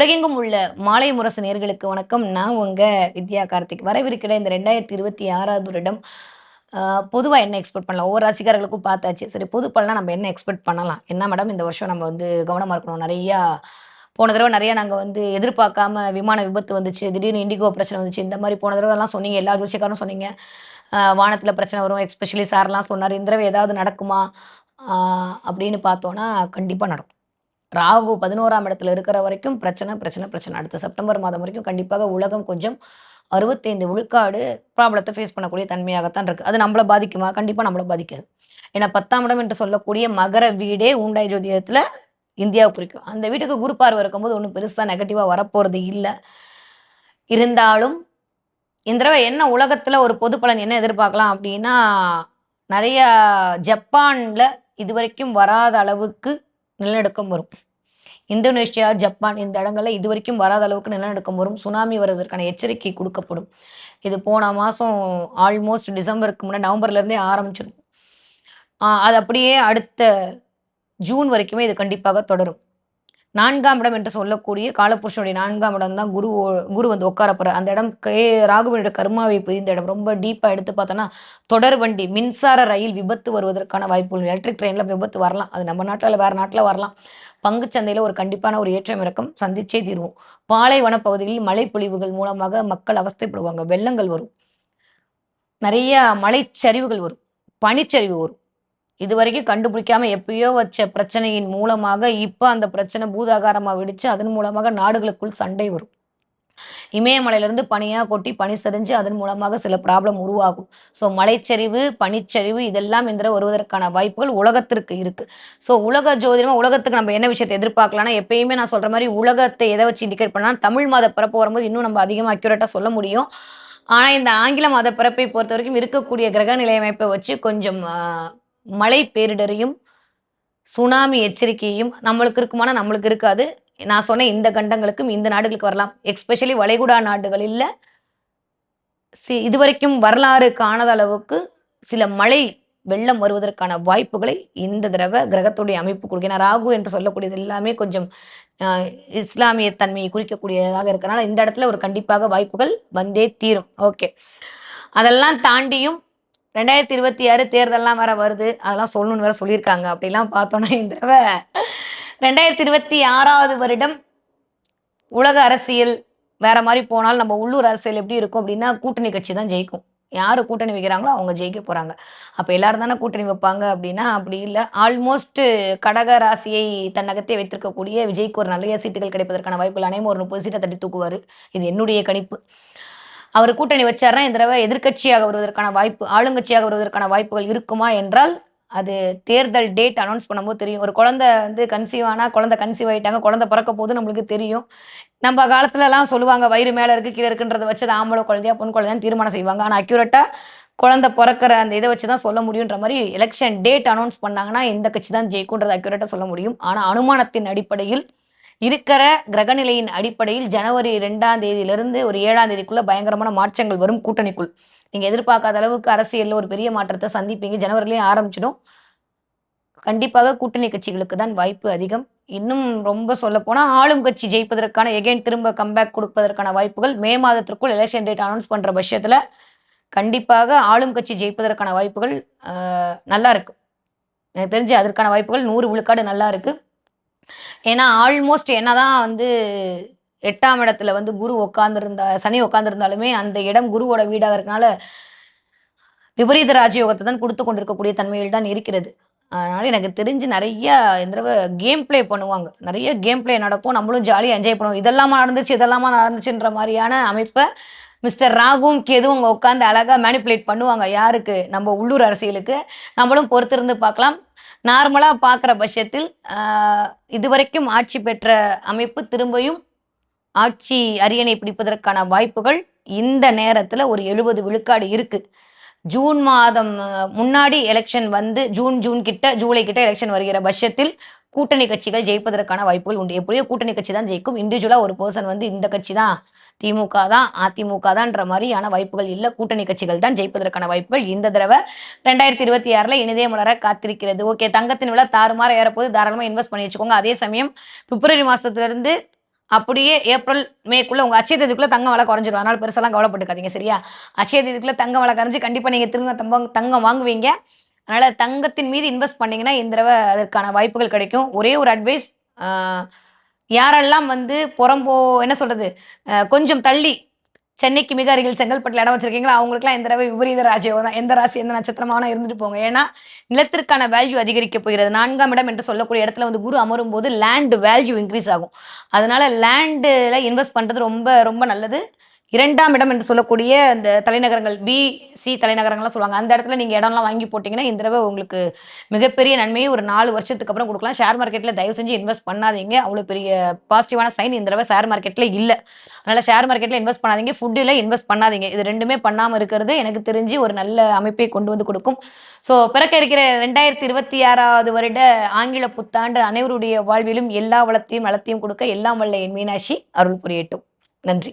உலகெங்கும் உள்ள மாலை முரசு நேர்களுக்கு வணக்கம். நான் உங்க வித்யா கார்த்திக். வரவிருக்கிற இந்த ரெண்டாயிரத்தி இருபத்தி ஆறாவது வருடம் பொதுவாக என்ன எக்ஸ்பெக்ட் பண்ணலாம்? ஒவ்வொரு ரசிகர்களுக்கும் பார்த்தாச்சு. சரி பொது பலனா நம்ம என்ன எக்ஸ்பெக்ட் பண்ணலாம்? என்ன மேடம் இந்த வருஷம் நம்ம வந்து கவனமாக இருக்கணும்? நிறையா போன தடவை நிறைய நாங்கள் வந்து எதிர்பார்க்காம விமான விபத்து வந்துச்சு திடீர்னு இண்டிகோ பிரச்சனை வந்துச்சு. இந்த மாதிரி போன தடவை எல்லாம் சொன்னீங்க. எல்லா ஜோசியக்காரும் சொன்னீங்க. வானத்தில் பிரச்சனை வரும். எக்ஸ்பெஷலி சார்லாம் சொன்னார். இந்த தடவை ஏதாவது நடக்குமா? அப்படின்னு பார்த்தோன்னா கண்டிப்பாக நடக்கும். ராகு பதினோராம் இடத்துல இருக்கிற வரைக்கும் பிரச்சனை பிரச்சனை பிரச்சனை. அடுத்த செப்டம்பர் மாதம் வரைக்கும் கண்டிப்பாக உலகம் கொஞ்சம் அறுபத்தைந்து விழுக்காடு ப்ராப்ளத்தை ஃபேஸ் பண்ணக்கூடிய தன்மையாகத்தான் இருக்கு. அது நம்மளை பாதிக்குமா? கண்டிப்பாக நம்மளை பாதிக்காது. ஏன்னா பத்தாம் இடம் என்று சொல்லக்கூடிய மகர வீடே ஊண்டாய் ஜோதிடத்தில் இந்தியாவை குறிக்கும். அந்த வீட்டுக்கு குரு பார்வை இருக்கும்போது ஒன்றும் பெருசாக நெகட்டிவாக வரப்போகிறது இல்லை. இருந்தாலும் இந்த தடவை என்ன உலகத்தில் ஒரு பொது பலன் என்ன எதிர்பார்க்கலாம் அப்படின்னா நிறைய ஜப்பானில் இதுவரைக்கும் வராத அளவுக்கு நிலநடுக்கம் வரும். இந்தோனேஷியா ஜப்பான் இந்த இடங்கள்ல இதுவரைக்கும் வராத அளவுக்கு நிலநடுக்கம் வரும். சுனாமி வருவதற்கான எச்சரிக்கை கொடுக்கப்படும். இது போன மாதம் ஆல்மோஸ்ட் டிசம்பருக்கு முன்னாடி நவம்பர்லேருந்தே ஆரம்பிச்சிடும் அது அப்படியே அடுத்த ஜூன் வரைக்குமே இது கண்டிப்பாக தொடரும். நான்காம் இடம் என்று சொல்லக்கூடிய காலபுருஷனுடைய நான்காம் இடம் தான் குரு குரு வந்து உட்காரப்படுற அந்த இடம் கே ராகுவனுடைய கர்மாவை புரிந்த இடம். ரொம்ப டீப்பாக எடுத்து பார்த்தோன்னா தொடர் வண்டி மின்சார ரயில் விபத்து வருவதற்கான வாய்ப்புகள் எலக்ட்ரிக் ட்ரெயினில் விபத்து வரலாம். அது நம்ம நாட்டில் வேறு நாட்டில் வரலாம். பங்குச்சந்தையில் ஒரு கண்டிப்பான ஒரு ஏற்றம் இறக்கம். சந்திச்சே தீர்வோம். பாலைவன பகுதிகளில் மழை பொழிவுகள் மூலமாக மக்கள் அவஸ்தைப்படுவாங்க. வெள்ளங்கள் வரும். நிறைய மலைச்சரிவுகள் வரும். பனிச்சரிவு வரும். இது வரைக்கும் கண்டுபிடிக்காம எப்பயோ வச்ச பிரச்சனையின் மூலமாக இப்போ அந்த பிரச்சனை பூதாகாரமாக வெடிச்சு அதன் மூலமாக நாடுகளுக்குள் சண்டை வரும். இமயமலையிலிருந்து பனியாக கொட்டி பனி சரிஞ்சு அதன் மூலமாக சில ப்ராப்ளம் உருவாகும். ஸோ மலைச்சரிவு பனிச்சரிவு இதெல்லாம் இந்த வருவதற்கான வாய்ப்புகள் உலகத்திற்கு இருக்கு. ஸோ உலக ஜோதிடமாக உலகத்துக்கு நம்ம என்ன விஷயத்தை எதிர்பார்க்கலாம்னா எப்பயுமே நான் சொல்ற மாதிரி உலகத்தை எதை வச்சு இண்டிகேட் பண்ணால் தமிழ் மாத பிறப்பு வரும்போது இன்னும் நம்ம அதிகமாக அக்யூரேட்டாக சொல்ல முடியும். ஆனால் இந்த ஆங்கில மாத பிறப்பை பொறுத்த வரைக்கும் இருக்கக்கூடிய கிரக நிலையமைப்பை வச்சு கொஞ்சம் மழை பேரிடரையும் சுனாமி எச்சரிக்கையும் நம்மளுக்கு இருக்குமானா நம்மளுக்கு இருக்காது. நான் சொன்ன இந்த கண்டங்களுக்கும் இந்த நாடுகளுக்கு வரலாம். எக்ஸ்பெஷலி வளைகுடா நாடுகளில் சி இதுவரைக்கும் வரலாறு காணாத அளவுக்கு சில மழை வெள்ளம் வருவதற்கான வாய்ப்புகளை இந்த தடவை கிரகத்துடைய அமைப்பு கொடுக்க ஏன்னா ராகு என்று சொல்லக்கூடியது எல்லாமே கொஞ்சம் இஸ்லாமிய தன்மையை குறிக்கக்கூடியதாக இருக்கிறனால இந்த இடத்துல ஒரு கண்டிப்பாக வாய்ப்புகள் வந்தே தீரும். ஓகே. அதெல்லாம் தாண்டியும் ரெண்டாயிரத்தி இருபத்தி ஆறு தேர்தல்லாம் வேற வருது. அதெல்லாம் சொல்லணும்னு வேற சொல்லியிருக்காங்க. அப்படிலாம் பார்த்தோன்னா இந்த தடவை ரெண்டாயிரத்தி இருபத்தி ஆறாவது வருடம் உலக அரசியல் வேற மாதிரி போனால் நம்ம உள்ளூர் அரசியல் எப்படி இருக்கும் அப்படின்னா கூட்டணி கட்சி தான் ஜெயிக்கும். யார் கூட்டணி வைக்கிறாங்களோ அவங்க ஜெயிக்க போகிறாங்க அப்போ எல்லாரும் தானே கூட்டணி வைப்பாங்க அப்படின்னா அப்படி இல்லை. ஆல்மோஸ்ட் கடக ராசியை தன்னகத்தே வைத்திருக்கக்கூடிய விஜய்க்கு ஒரு நல்ல சீட்டுகள் கிடைப்பதற்கான வாய்ப்புகள் அனைவரும் ஒரு முப்பது சீட்டை தட்டி தூக்குவார். இது என்னுடைய கணிப்பு. அவர் கூட்டணி வச்சார்னா இந்த தடவை எதிர்க்கட்சியாக வருவதற்கான வாய்ப்பு ஆளுங்கட்சியாக வருவதற்கான வாய்ப்புகள் இருக்குமா என்றால் அது தேர்தல் டேட் அனௌன்ஸ் பண்ணும்போது தெரியும். ஒரு குழந்தை வந்து கன்சீவ் ஆனால் குழந்தை கன்சீவ் ஆகிட்டாங்க குழந்தை பிறக்க போது நம்மளுக்கு தெரியும். நம்ம காலத்துலலாம் சொல்லுவாங்க வயிறு மேலே இருக்குது கீழே இருக்குன்றத வச்சு அது ஆம்பளை குழந்தையா பொன் குழந்தையான்னு தீர்மானம் செய்வாங்க. ஆனால் அக்யூரேட்டாக குழந்தை பிறக்கிற அந்த இதை வச்சு தான் சொல்ல முடியுன்ற மாதிரி எலெக்ஷன் டேட் அனௌன்ஸ் பண்ணாங்கன்னா இந்த கட்சி தான் ஜெயிக்கும்ன்றது அக்யூரேட்டாக சொல்ல முடியும். ஆனால் அனுமானத்தின் அடிப்படையில் இருக்கிற கிரகநிலையின் அடிப்படையில் ஜனவரி ரெண்டாம் தேதியிலிருந்து ஒரு ஏழாம் தேதிக்குள்ள பயங்கரமான மாற்றங்கள் வரும் கூட்டணிக்குள். நீங்க எதிர்பார்க்காத அளவுக்கு அரசியல்ல ஒரு பெரிய மாற்றத்தை சந்திப்பீங்க. ஜனவரிலேயே ஆரம்பிச்சிடும். கண்டிப்பாக கூட்டணி கட்சிகளுக்கு தான் வாய்ப்பு அதிகம். இன்னும் ரொம்ப சொல்ல போனா ஆளும் கட்சி ஜெயிப்பதற்கான எகைன் திரும்ப கம்பேக் கொடுப்பதற்கான வாய்ப்புகள் மே மாதத்திற்குள் எலெக்ஷன் டேட் அனௌன்ஸ் பண்ற பட்சத்துல கண்டிப்பாக ஆளும் கட்சி ஜெயிப்பதற்கான வாய்ப்புகள் நல்லா இருக்கு. எனக்கு தெரிஞ்சு அதற்கான வாய்ப்புகள் நூறு விழுக்காடு நல்லா இருக்குது ஏன்னா ஆல்மோஸ்ட் என்னதான் வந்து எட்டாம் இடத்துல வந்து குரு உட்காந்துருந்தா சனி உட்காந்துருந்தாலுமே அந்த இடம் குருவோட வீடாக இருக்கனால விபரீத ராஜயோகத்தை தான் கொடுத்து கொண்டிருக்கக்கூடிய தன்மையில் தான் இருக்கிறது. அதனால எனக்கு தெரிஞ்சு நிறைய இந்த தடவை கேம் ப்ளே பண்ணுவாங்க. நிறைய கேம் ப்ளே நடக்கும். நம்மளும் ஜாலியாக என்ஜாய் பண்ணுவோம். இதெல்லாமா நடந்துச்சு இதெல்லாமா நடந்துச்சுன்ற மாதிரியான அமைப்பை மிஸ்டர் ராகும் கேதுவும் அங்கே உட்காந்து அழகாக மேனிப்புலேட் பண்ணுவாங்க. யாருக்கு? நம்ம உள்ளூர் அரசியலுக்கு. நம்மளும் பொறுத்திருந்து பார்க்கலாம். நார்மலாக பார்க்குற பட்சத்தில் இதுவரைக்கும் ஆட்சி பெற்ற அமைப்பு திரும்பியும் ஆட்சி அரியணை பிடிப்பதற்கான வாய்ப்புகள் இந்த நேரத்தில் ஒரு எழுபது விழுக்காடு இருக்குது ஜூன் மாதம் முன்னாடி எலெக்ஷன் வந்து ஜூன் ஜூன் கிட்ட ஜூலை கிட்ட எலெக்ஷன் வருகிற பட்சத்தில் கூட்டணி கட்சிகள் ஜெயிப்பதற்கான வாய்ப்புகள் உண்டு. எப்படியோ கூட்டணி கட்சி தான் ஜெயிக்கும். இண்டிவிஜுவலாக ஒரு பர்சன் வந்து இந்த கட்சி தான் திமுக தான் அதிமுக தான்ன்ற மாதிரியான வாய்ப்புகள் இல்லை. கூட்டணி கட்சிகள் தான் ஜெயிப்பதற்கான வாய்ப்புகள் இந்த தடவை. ரெண்டாயிரத்தி இருபத்தி ஆறுல இனிதே மலர காத்திருக்கிறது. ஓகே தங்கத்தின் விலை தாறுமாற ஏறப்போது தாராளமாக இன்வெஸ்ட் பண்ணி வச்சுக்கோங்க. அதே சமயம் பிப்ரவரி மாசத்துல இருந்து அப்படியே ஏப்ரல் மேக்குள்ள உங்க அச்சய தேதிக்குள்ள தங்கம் விலை குறைஞ்சிரும். அதனால பெருசாலாம் கவலைப்பட்டுக்காதீங்க சரியா? அச்சய தேதிக்குள்ள தங்கம் விலை குறைஞ்சு கண்டிப்பா நீங்க திரும்ப தங்கம் தங்கம் வாங்குவீங்க. அதனால தங்கத்தின் மீது இன்வெஸ்ட் பண்ணீங்கன்னா இந்த தடவை அதற்கான வாய்ப்புகள் கிடைக்கும். ஒரே ஒரு அட்வைஸ் யாரெல்லாம் வந்து புறம்போ என்ன சொல்றது கொஞ்சம் தள்ளி சென்னைக்கு மிக அருகில் செங்கல்பட்டில் இடம் வச்சிருக்கீங்களா அவங்களுக்குலாம் இந்த தடவை விபரீத ராஜயோகம் தான். எந்த ராசி எந்த நட்சத்திரமான இருந்துட்டு போங்க. ஏன்னா நிலத்திற்கான வேல்யூ அதிகரிக்க போகிறது. நான்காம் இடம் என்று சொல்லக்கூடிய இடத்துல வந்து குரு அமரும் போது லேண்டு வேல்யூ இன்க்ரீஸ் ஆகும். அதனால லேண்டில் இன்வெஸ்ட் பண்ணுறது ரொம்ப ரொம்ப நல்லது. இரண்டாம் இடம் என்று சொல்லக்கூடிய அந்த தலைநகரங்கள் பி சி தலைநகரங்கள்லாம் சொல்லுவாங்க. அந்த இடத்துல நீங்கள் இடம்லாம் வாங்கி போட்டிங்கன்னா இந்த தடவை உங்களுக்கு மிகப்பெரிய நன்மையை ஒரு நாலு வருஷத்துக்கு அப்புறம் கொடுக்கலாம். ஷேர் மார்க்கெட்டில் தயவு செஞ்சு இன்வெஸ்ட் பண்ணாதீங்க. அவ்வளோ பெரிய பாசிட்டிவான சைன் இந்த தடவை ஷேர் மார்க்கெட்டில் இல்லை. அதனால் ஷேர் மார்க்கெட்டில் இன்வெஸ்ட் பண்ணாதீங்க. ஃபுட்டில் இன்வெஸ்ட் பண்ணாதீங்க. இது ரெண்டுமே பண்ணாமல் இருக்கிறது எனக்கு தெரிஞ்சு ஒரு நல்ல அமைப்பை கொண்டு வந்து கொடுக்கும். ஸோ பிறக்க இருக்கிற ரெண்டாயிரத்தி இருபத்தி ஆறாவது வருட ஆங்கில புத்தாண்டு அனைவருடைய வாழ்விலும் எல்லா வளத்தையும் நலத்தையும் கொடுக்க எல்லாம் வல்ல என் மீனாட்சி. அருள் புரியட்டும். நன்றி.